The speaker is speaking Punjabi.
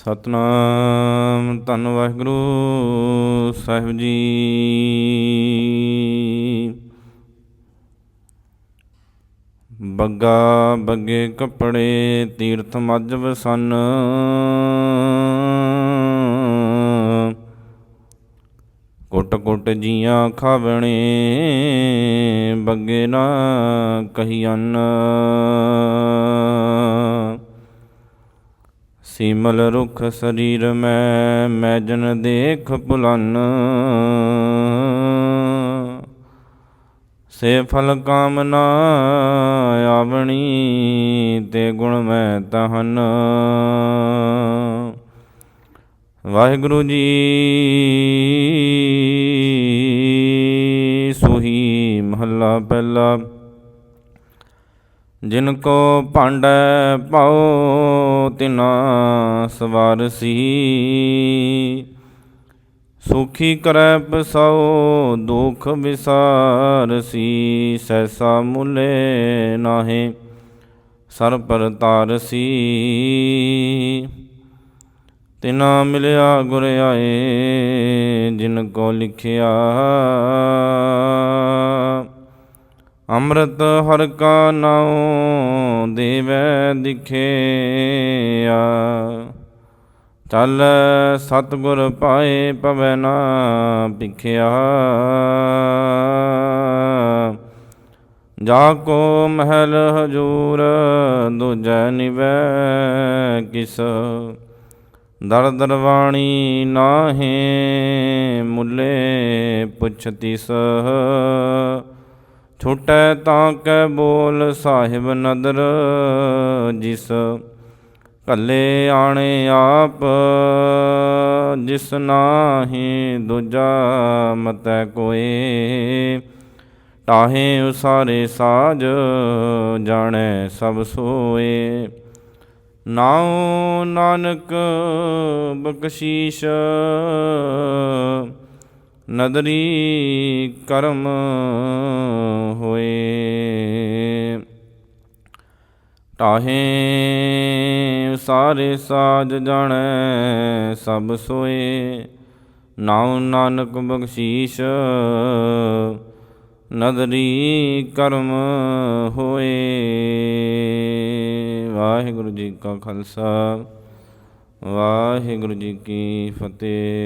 ਸਤਨਾਮ, ਧੰਨ ਵਾਹਿਗੁਰੂ, ਸਾਹਿਬ ਜੀ। ਬੱਗਾ, ਬੱਗੇ ਕੱਪੜੇ ਤੀਰਥ ਮੱਝ ਸਨ। ਕੁੱਟ ਕੁੱਟ ਜੀਆਂ ਖਾਵਣੇ, ਬੱਗੇ ਨਾ ਕਹੀ ਸੀਮਲ ਰੁਖ ਸਰੀਰ ਮੈਂ ਮੈਜਨ ਦੇਖ ਭੁਲਨ। ਸੇ ਫਲ ਕਾਮਨਾ ਆਵਣੀ, ਤੇ ਗੁਣ ਮੈਂ ਤਹਨ। ਵਾਹਿਗੁਰੂ ਜੀ ਸੁਹੀ ਮਹੱਲਾ ਪਹਿਲਾ, ਜਿਨ ਕੋ ਭਾਂਡੈ ਪਾਉ ਤਿਨਾ ਸਵਾਰਸੀ ਸੁਖੀ ਕਰੈ ਪਸਾਉ, ਦੁਖ ਵਿਸਾਰਸੀ ਸੈਸਾ ਮੁਲੇ ਨਾਹੇ, ਸਰ ਪਰ ਤਾਰਸੀ ਤਿਨਾ ਮਿਲਿਆ ਗੁਰ ਆਏ, ਜਿਨ ਕੋ ਲਿਖਿਆ। ਅੰਮ੍ਰਿਤ ਹਰ ਕਾ ਨਾਉ ਦੇਵੈ ਦਿਖਿਆ। ਚੱਲ ਸਤਿਗੁਰ ਪਾਏ ਪਵੈ ਨਾ ਪਿਖਿਆ ਜਾ ਕੋ ਮਹਿਲ ਹਜੂਰ, ਦੂਜੈ ਨਿਵੈ ਕਿਸ। ਦਰ ਦਰਵਾਣੀ ਨਾਹੇ ਮੁੱਲੇ ਪੁੱਛਤੀ ਸਹ ਛੁਟੈ ਤਾਂ ਕੈ ਬੋਲ ਸਾਹਿਬ ਨਦਰ, ਜਿਸ ਕੱਲੇ ਆਣੇ ਆਪ, ਜਿਸ ਨਾਹੀ ਦੂਜਾ ਮਤੈ ਕੋਏ। ਤਾਹੇ ਉਸਾਰੇ ਸਾਜ, ਜਾਣੈ ਸਭ ਸੋਏ। ਨਾਉ ਨਾਨਕ ਬਖਸ਼ੀਸ਼ ਨਦਰੀ ਕਰਮ ਹੋਏ। ਤਾਹੇ ਸਾਰੇ ਸਾਜ ਜਾਣੈ ਸਭ ਸੋਏ। ਨਾਉ ਨਾਨਕ ਬਖਸ਼ੀਸ਼ ਨਦਰੀ ਕਰਮ ਹੋਏ। ਵਾਹਿਗੁਰੂ ਜੀ ਕਾ ਖਾਲਸਾ, ਵਾਹਿਗੁਰੂ ਜੀ ਕੀ ਫਤਿਹ।